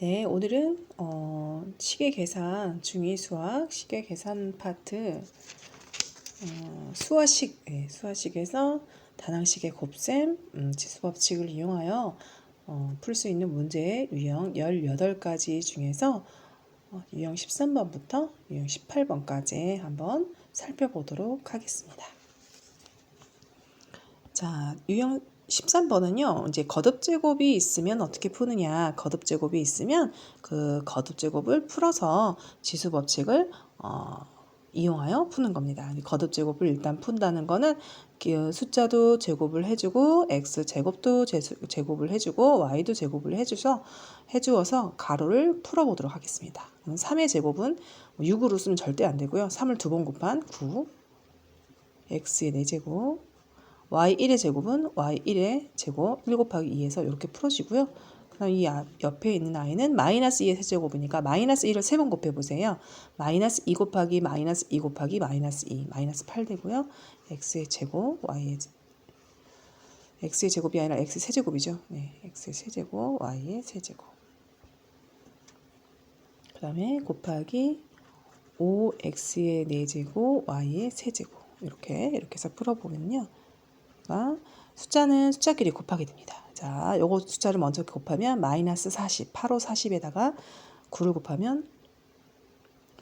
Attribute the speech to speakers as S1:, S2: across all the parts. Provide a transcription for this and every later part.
S1: 네, 오늘은 어, 시계 계산 중위 수학 시계 계산 파트 어, 수화식 예, 수화식에서 다낭식의 곱셈 음, 지수 법칙을 이용하여 어, 풀 수 있는 문제 유형 18가지 중에서 어, 유형 13번부터 유형 18번까지 한번 살펴보도록 하겠습니다. 자, 유형 13번은요, 이제 거듭 제곱이 있으면 어떻게 푸느냐. 거듭 제곱이 있으면 그 거듭 제곱을 풀어서 지수 법칙을 어, 이용하여 푸는 겁니다. 거듭 제곱을 일단 푼다는 거는 그 숫자도 제곱을 해주고 x 제곱도 제곱을 해주고 y도 제곱을 해주서 해주어서 가로를 풀어보도록 하겠습니다. 3의 제곱은 6으로 쓰면 절대 안 되고요. 3을 두 번 곱한 9 x의 4제곱 y1의 제곱은 y1의 제곱 1 곱하기 2에서 이렇게 풀어지고요. 그럼 이 옆에 있는 i는 마이너스 2의 세제곱이니까 마이너스 1을 세 번 곱해보세요. 마이너스 2 곱하기 마이너스 2 곱하기 마이너스 2 마이너스 8 되고요. x의 제곱 y의 x의 제곱이 아니라 x 세제곱이죠. 네, x의 세제곱 y의 세제곱 그 다음에 곱하기 5x의 4제곱 y의 세제곱 이렇게 이렇게 해서 풀어보면요. 숫자는 숫자끼리 곱하게 됩니다. 자, 요거 숫자를 먼저 곱하면 마이너스 40, 8호 40에다가 9를 곱하면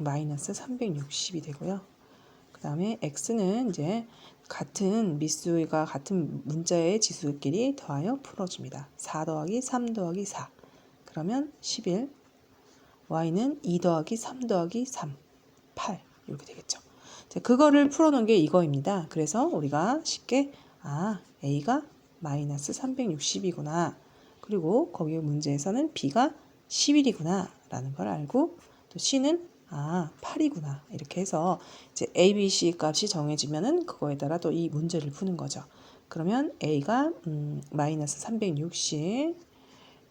S1: 마이너스 360이 되고요. 그 다음에 x는 이제 같은 미수가 같은 문자의 지수끼리 더하여 풀어줍니다. 4 더하기 3 더하기 4 그러면 11 y는 2 더하기 3 더하기 3 8 이렇게 되겠죠. 그거를 풀어놓은 게 이거입니다. 그래서 우리가 쉽게 아, A가 마이너스 360이구나. 그리고 거기 문제에서는 B가 11이구나. 라는 걸 알고 또 C는 아, 8이구나. 이렇게 해서 이제 A, B, C 값이 정해지면은 그거에 따라 또 이 문제를 푸는 거죠. 그러면 A가 음, 마이너스 360.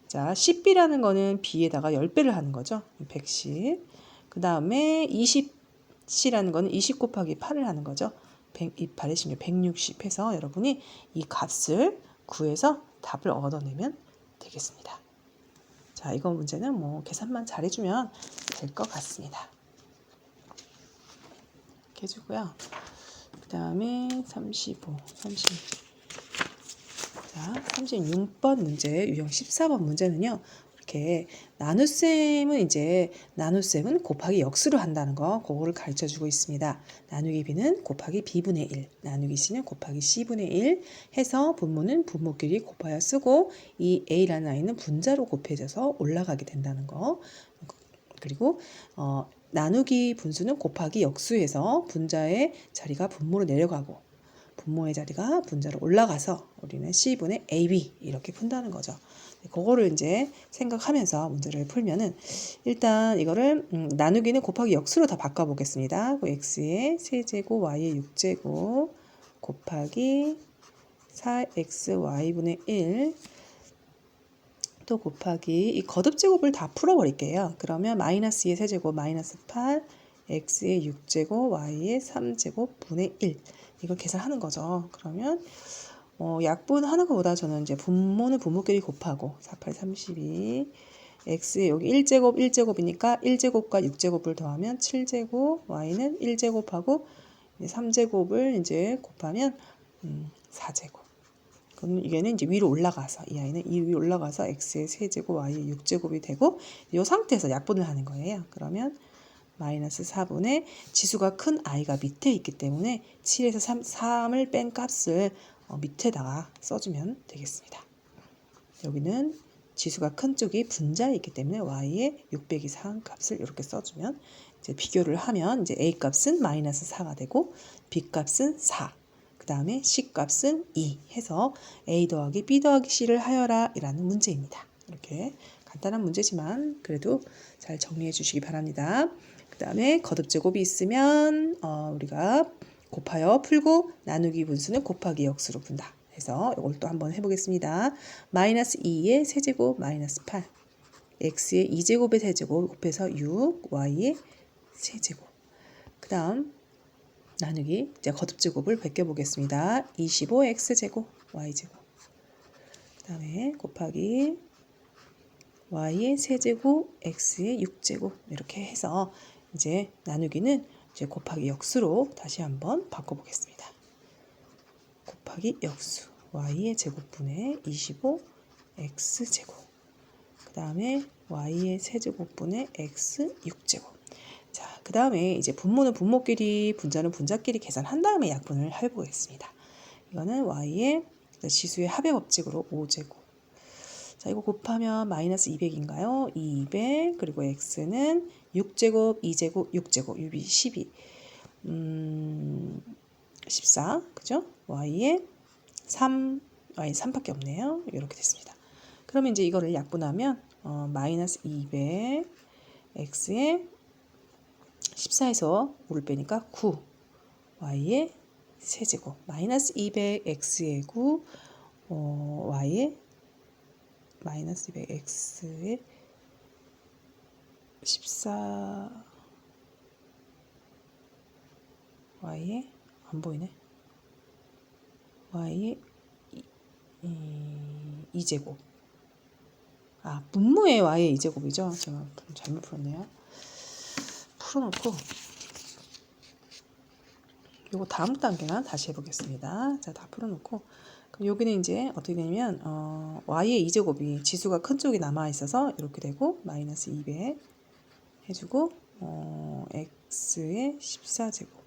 S1: 자, 10B라는 거는 B에다가 10배를 하는 거죠. 110. 그 다음에 20C라는 거는 20 곱하기 8을 하는 거죠. 128에 16, 160 해서 여러분이 이 값을 구해서 답을 얻어내면 되겠습니다. 자, 이거 문제는 뭐 계산만 잘해주면 될 것 같습니다. 이렇게 해주고요. 그 다음에 35, 30. 자, 36번 문제, 유형 14번 문제는요. 이렇게 나눗셈은 이제 나눗셈은 곱하기 역수로 한다는 거 그거를 가르쳐 주고 있습니다. 나누기 b는 곱하기 b분의 1, 나누기 c는 곱하기 c분의 1 해서 분모는 분모끼리 곱하여 쓰고 이 a라는 아이는 분자로 곱해져서 올라가게 된다는 거. 그리고 어, 나누기 분수는 곱하기 역수해서 분자의 자리가 분모로 내려가고 분모의 자리가 분자로 올라가서 우리는 c분의 ab 이렇게 푼다는 거죠. 그거를 이제 생각하면서 문제를 풀면은 일단 이거를 음, 나누기는 곱하기 역수로 다 바꿔보겠습니다. 그 x의 세제곱 y의 6제곱 곱하기 4xy분의 1 또 곱하기 이 거듭 제곱을 다 풀어버릴게요. 그러면 마이너스 2의 세제곱 마이너스 8 x의 6제곱 y의 3제곱 분의 1 이걸 계산하는 거죠. 그러면 어, 약분하는 것보다 저는 이제 분모는 분모끼리 곱하고 48, 32 x 여기 1제곱 1제곱이니까 1제곱과 6제곱을 더하면 7제곱 y는 1제곱하고 3제곱을 이제 곱하면 음, 4제곱 그럼 이게는 이제 위로 올라가서 이 아이는 이 위로 올라가서 x의 세제곱 y의 6제곱이 되고 이 상태에서 약분을 하는 거예요. 그러면 마이너스 4분의 지수가 큰 i가 밑에 있기 때문에 7에서 3, 3을 뺀 값을 어, 밑에다가 써주면 되겠습니다. 여기는 지수가 큰 쪽이 분자에 있기 때문에 y의 600 이 상한 값을 이렇게 써주면 이제 비교를 하면 이제 a 값은 마이너스 4가 되고 b 값은 4, 그 다음에 c 값은 2 해서 a 더하기 b 더하기 c를 하여라 이라는 문제입니다. 이렇게 간단한 문제지만 그래도 잘 정리해 주시기 바랍니다. 그 다음에 거듭 제곱이 있으면 어, 우리가 곱하여 풀고 나누기 분수는 곱하기 역수로 푼다. 해서 이걸 또 한번 해보겠습니다. 마이너스 2의 세제곱 마이너스 8 x의 2제곱의 세제곱 곱해서 6 y의 세제곱 그 다음 나누기 이제 거듭제곱을 베껴보겠습니다. 25 x제곱 y제곱 그 다음에 곱하기 y의 세제곱 x의 6제곱 이렇게 해서 이제 나누기는 이제 곱하기 역수로 다시 한번 바꿔보겠습니다. 곱하기 역수 y의 제곱분의 25 x 제곱 그 다음에 y의 세제곱분의 x 6제곱 자, 그 다음에 이제 분모는 분모끼리 분자는 분자끼리 계산한 다음에 약분을 해보겠습니다. 이거는 y의 지수의 합의 법칙으로 5제곱 자, 이거 곱하면 마이너스 200인가요? 200 그리고 x는 6제곱, 2제곱, 6제곱, 6이 12 음, 14 그죠? y의 3 y 3밖에 없네요. 이렇게 됐습니다. 그러면 이제 이거를 약분하면 어, 마이너스 200 x의 14에서 5를 빼니까 9 y의 세제곱 마이너스 200 x의 9 어, y의 마이너스 200 x의 14 y의 안 보이네. y의 2제곱. 아 분모의 y의 2제곱이죠? 제가 좀 잘못 풀었네요. 풀어놓고 요거 다음 단계만 다시 해보겠습니다 자 다 풀어놓고 그럼 여기는 이제 어떻게 되냐면 어, y의 2제곱이 지수가 큰 쪽이 남아 있어서 이렇게 되고 마이너스 200 해주고 어, x의 14제곱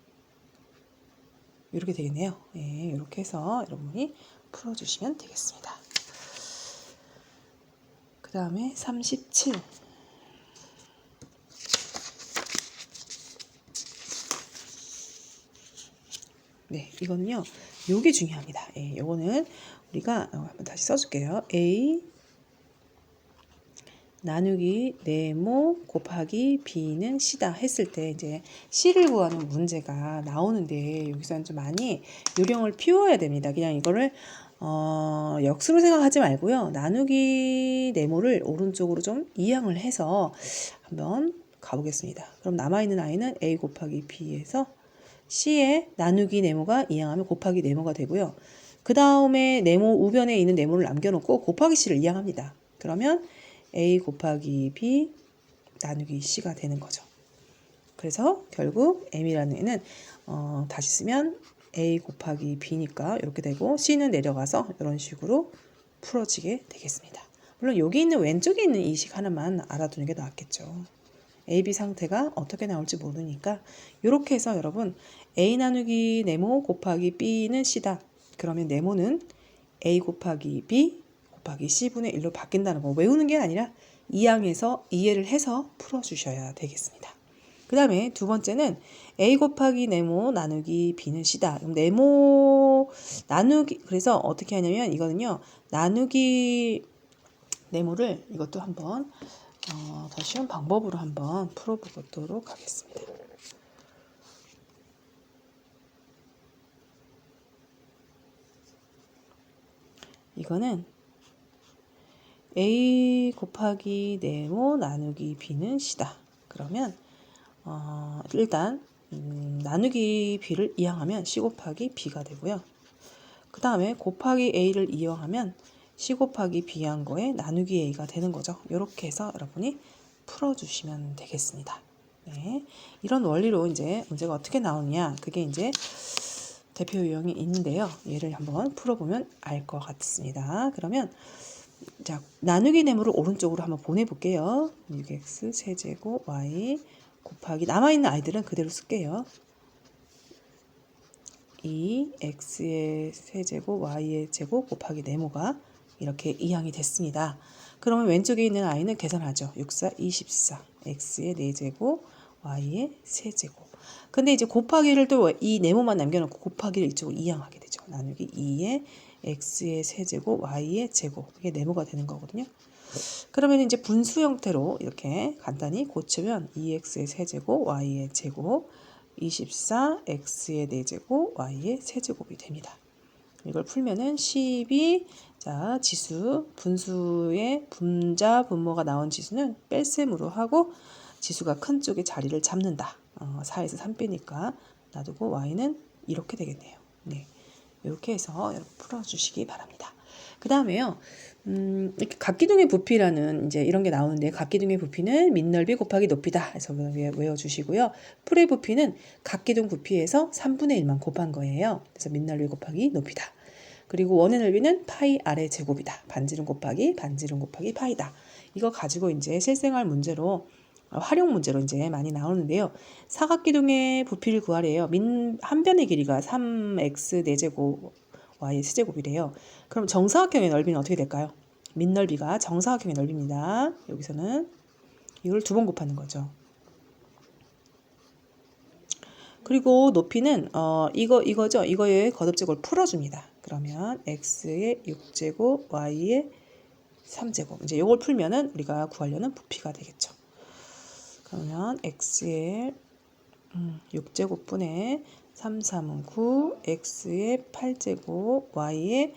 S1: 이렇게 되겠네요. 예, 이렇게 해서 여러분이 풀어주시면 되겠습니다. 그 다음에 37 네, 이거는요. 요게 중요합니다. 예, 요거는 우리가 어, 한번 다시 써줄게요. A 나누기 네모 곱하기 b는 c다 했을 때 이제 c를 구하는 문제가 나오는데 여기서는 좀 많이 요령을 피워야 됩니다. 그냥 이거를 어, 역수로 생각하지 말고요. 나누기 네모를 오른쪽으로 좀 이항을 해서 한번 가보겠습니다. 그럼 남아있는 i는 a 곱하기 b에서 c의 나누기 네모가 이항하면 곱하기 네모가 되고요. 그 다음에 네모 우변에 있는 네모를 남겨놓고 곱하기 c를 이항합니다. 그러면 a 곱하기 b 나누기 c가 되는 거죠. 그래서 결국 m이라는 애는 어, 다시 쓰면 a 곱하기 b니까 이렇게 되고 c는 내려가서 이런 식으로 풀어지게 되겠습니다. 물론 여기 있는 왼쪽에 있는 이 식 하나만 알아두는 게 낫겠죠. AB 상태가 어떻게 나올지 모르니까 이렇게 해서 여러분 A 나누기 네모 곱하기 B는 C다. 그러면 네모는 A 곱하기 B 곱하기 C분의 1로 바뀐다는 거 외우는 게 아니라 이항에서 이해를 해서 풀어주셔야 되겠습니다. 그 다음에 두 번째는 A 곱하기 네모 나누기 B는 C다. 그럼 네모 나누기 그래서 어떻게 하냐면 이거는요 나누기 네모를 이것도 한번 어, 더 쉬운 방법으로 한번 풀어보도록 하겠습니다. 이거는 a 곱하기 네모 나누기 b는 c다. 그러면 어, 일단 음, 나누기 b를 이항하면 c 곱하기 b가 되고요. 그 다음에 곱하기 a를 이용하면 c 곱하기 b한 거에 나누기 a가 되는 거죠. 이렇게 해서 여러분이 풀어주시면 되겠습니다. 네. 이런 원리로 이제 문제가 어떻게 나오느냐 그게 이제 대표 유형이 있는데요. 얘를 한번 풀어보면 알 것 같습니다. 그러면 자 나누기 네모를 오른쪽으로 한번 보내볼게요. 6x 세제곱 y 곱하기 남아있는 아이들은 그대로 쓸게요. 2x의 세제곱 y의 제곱 곱하기 네모가 이렇게 이항이 됐습니다. 그러면 왼쪽에 있는 i는 계산하죠. 6, 4, 24 x의 4제곱 y의 세제곱 근데 이제 곱하기를 또 이 네모만 남겨놓고 곱하기를 이쪽으로 이항하게 되죠. 나누기 2의 x의 세제곱 y의 제곱 이게 네모가 되는 거거든요. 그러면 이제 분수 형태로 이렇게 간단히 고치면 2x의 세제곱 y의 제곱 24 x의 4제곱 y의 세제곱이 됩니다. 이걸 풀면은 12 자, 지수 분수의 분자 분모가 나온 지수는 뺄셈으로 하고 지수가 큰 쪽에 자리를 잡는다. 어, 4에서 3 빼니까 놔두고 y는 이렇게 되겠네요. 네. 이렇게 해서 여러분 풀어주시기 바랍니다. 그 다음에요. 음, 이렇게 각기둥의 부피라는 이제 이런 게 나오는데 각기둥의 부피는 밑넓이 곱하기 높이다. 외- 외워주시고요. 풀의 부피는 각기둥 부피에서 3분의 1만 곱한 거예요. 그래서 밑넓이 곱하기 높이다. 그리고 원의 넓이는 파이 아래 제곱이다. 반지름 곱하기 반지름 곱하기 파이다. 이거 가지고 이제 실생활 문제로 어, 활용 문제로 이제 많이 나오는데요. 사각기둥의 부피를 구하래요. 민, 한 변의 길이가 3x 4제곱 y 세제곱이래요. 그럼 정사각형의 넓이는 어떻게 될까요? 밑넓이가 정사각형의 넓이입니다. 여기서는 이걸 두 번 곱하는 거죠. 그리고 높이는 어 이거 이거죠. 이거의 거듭제곱을 풀어줍니다. 그러면 x의 6제곱, y의 3제곱. 이제 이걸 풀면은 우리가 구하려는 부피가 되겠죠. 그러면 x의 음, 6제곱분의 3, 3은 9, x의 8제곱, y의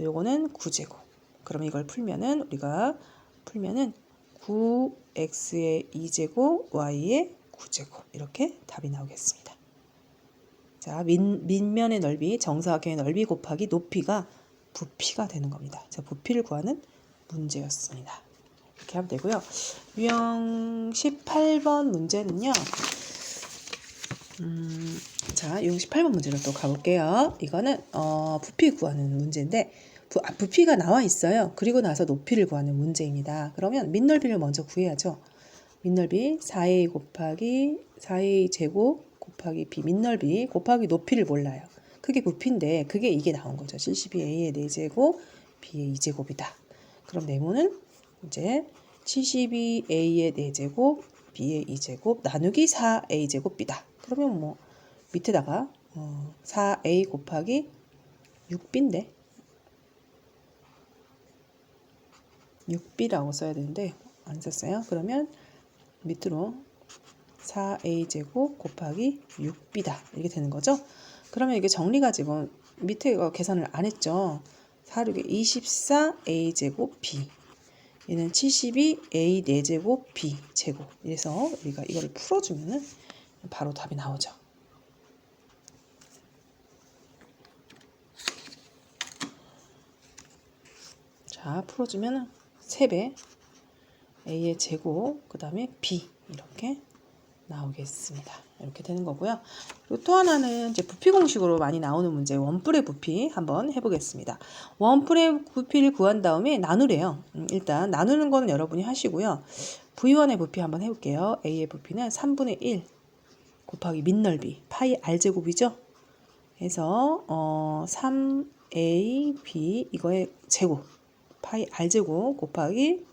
S1: 요거는 9제곱. 그럼 이걸 풀면은 우리가 풀면은 9x의 2제곱, y의 9제곱. 이렇게 답이 나오겠습니다. 자, 밑, 밑면의 넓이, 정사각형의 넓이 곱하기 높이가 부피가 되는 겁니다. 자, 부피를 구하는 문제였습니다. 이렇게 하면 되고요. 유형 18번 문제는요. 음, 자, 유형 18번 문제로 또 가볼게요. 이거는 어, 부피 구하는 문제인데 부, 아, 부피가 나와 있어요. 그리고 나서 높이를 구하는 문제입니다. 그러면 밑넓이를 먼저 구해야죠. 밑넓이 4a 곱하기 4a 제곱 곱하기 b 밑넓이 곱하기 높이를 몰라요. 그게 부피인데 그게 이게 나온 거죠. 72a의 4제곱 b의 2제곱이다. 그럼 네모는 이제 72a의 4제곱 b의 2제곱 나누기 4a 제곱 b다. 그러면 뭐 밑에다가 어, 4a 곱하기 6b인데 6b라고 써야 되는데 안 썼어요. 그러면 밑으로 4a 제곱 곱하기 6b다 이렇게 되는 거죠. 그러면 이게 정리가 지금 밑에 거 계산을 안 했죠. 4, 6에 24a 제곱 b 얘는 72a 4제곱 b 제곱 이래서 우리가 이거를 풀어주면은 바로 답이 나오죠. 자 풀어주면은 3배 a의 제곱 그 다음에 b 이렇게 나오겠습니다. 이렇게 되는 거고요. 그리고 또 하나는 이제 부피 공식으로 많이 나오는 문제 원뿔의 부피 한번 해보겠습니다. 원뿔의 부피를 구한 다음에 나누래요. 음, 일단 나누는 거는 여러분이 하시고요. V1의 부피 한번 해볼게요. A의 부피는 3분의 1 곱하기 밑넓이 파이 R제곱이죠. 해서 어, 3AB 이거의 제곱 파이 R제곱 곱하기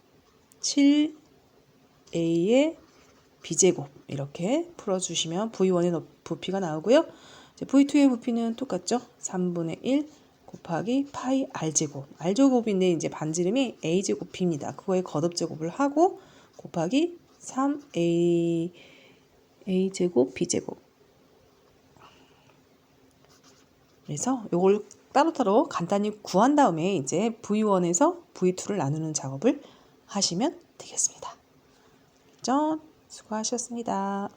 S1: 7A의 b제곱 이렇게 풀어주시면 v1의 부피가 나오고요. v2의 부피는 똑같죠. 3분의 1 곱하기 파이 r제곱. r제곱인데 이제 반지름이 a제곱 b입니다. 그거의 거듭제곱을 하고 곱하기 3a a제곱 b제곱. 그래서 이걸 따로따로 간단히 구한 다음에 이제 v1에서 v2를 나누는 작업을 하시면 되겠습니다. 전 수고하셨습니다.